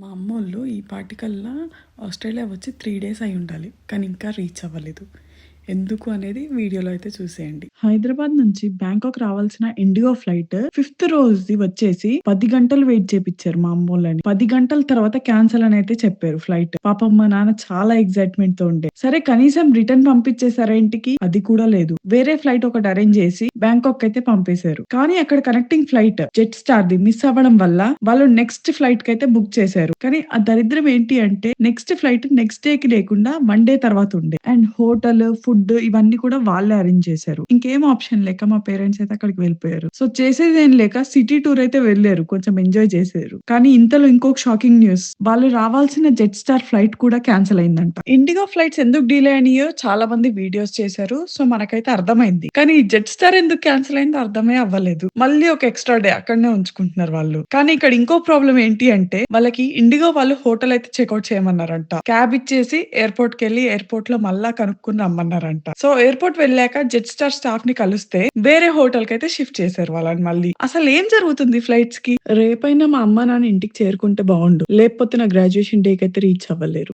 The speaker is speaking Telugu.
మా అమ్మోళ్ళు ఈ పాటికల్లా ఆస్ట్రేలియా వచ్చి త్రీ డేస్ అయి ఉండాలి కానీ ఇంకా రీచ్ అవ్వలేదు. ఎందుకు అనేది వీడియోలో అయితే చూసేయండి. హైదరాబాద్ నుంచి బ్యాంకాక్ రావాల్సిన ఇండిగో ఫ్లైట్ ఫిఫ్త్ రోజు వచ్చేసి పది గంటలు వెయిట్ చేపించారు మా అమ్మోళ్ళని. పది గంటల తర్వాత క్యాన్సిల్ అని అయితే చెప్పారు ఫ్లైట్. పాపం మా నాన్న చాలా ఎక్సైట్మెంట్తో ఉండే. సరే కనీసం రిటర్న్ పంపించేసారా ఇంటికి? అది కూడా లేదు. వేరే ఫ్లైట్ ఒకటి అరేంజ్ చేసి బ్యాంకాక్ అయితే పంపేశారు. కానీ అక్కడ connecting flight Jetstar the miss అవ్వడం వల్ల వాళ్ళు నెక్స్ట్ ఫ్లైట్కి అయితే బుక్ చేశారు. కానీ ఆ దరిద్రం ఏంటి అంటే నెక్స్ట్ ఫ్లైట్ నెక్స్ట్ డే కి లేకుండా వన్ డే తర్వాత ఉండే. అండ్ హోటల్ ఫుడ్ ఇవన్నీ కూడా వాళ్ళే అరేంజ్ చేశారు. ఇంకేం ఆప్షన్ లేక మా పేరెంట్స్ అయితే అక్కడికి వెళ్ళిపోయారు. సో చేసేది ఏం లేక సిటీ టూర్ అయితే వెళ్ళారు. కొంచెం ఎంజాయ్ చేశారు. కానీ ఇంతలో ఇంకొక షాకింగ్ న్యూస్. వాళ్ళు రావాల్సిన జెట్ స్టార్ ఫ్లైట్ కూడా క్యాన్సిల్ అయిందంట. ఇండిగో ఫ్లైట్స్ ఎందుకు డిలే అయినాయో చాలా మంది వీడియోస్ చేశారు. సో మనకైతే అర్థమైంది. కానీ జెట్ స్టార్ ఎందుకు క్యాన్సిల్ అయిందో అర్థమే అవ్వలేదు. మళ్ళీ ఒక ఎక్స్ట్రా డే అక్కడనే ఉంచుకుంటున్నారు వాళ్ళు. కానీ ఇక్కడ ఇంకో ప్రాబ్లం ఏంటి అంటే వాళ్ళకి ఇండిగో వాళ్ళు హోటల్ అయితే చెక్అవుట్ చేయమన్నారంట. క్యాబ్ ఇచ్చేసి ఎయిర్పోర్ట్కి వెళ్ళి ఎయిర్పోర్ట్లో మళ్ళా కనుక్కుని రమ్మన్నారంట. సో ఎయిర్పోర్ట్ వెళ్ళాక జెట్ స్టార్ స్టాఫ్ని కలిస్తే వేరే హోటల్కి అయితే షిఫ్ట్ చేశారు వాళ్ళని మళ్ళీ. అసలు ఏం జరుగుతుంది ఫ్లైట్స్కి రేపైనా మా అమ్మ నాన్న ఇంటికి చేరుకుంటే బాగుండు. లేకపోతే నా గ్రాడ్యుయేషన్ డే కి అయితే రీచ్ అవ్వలేరు.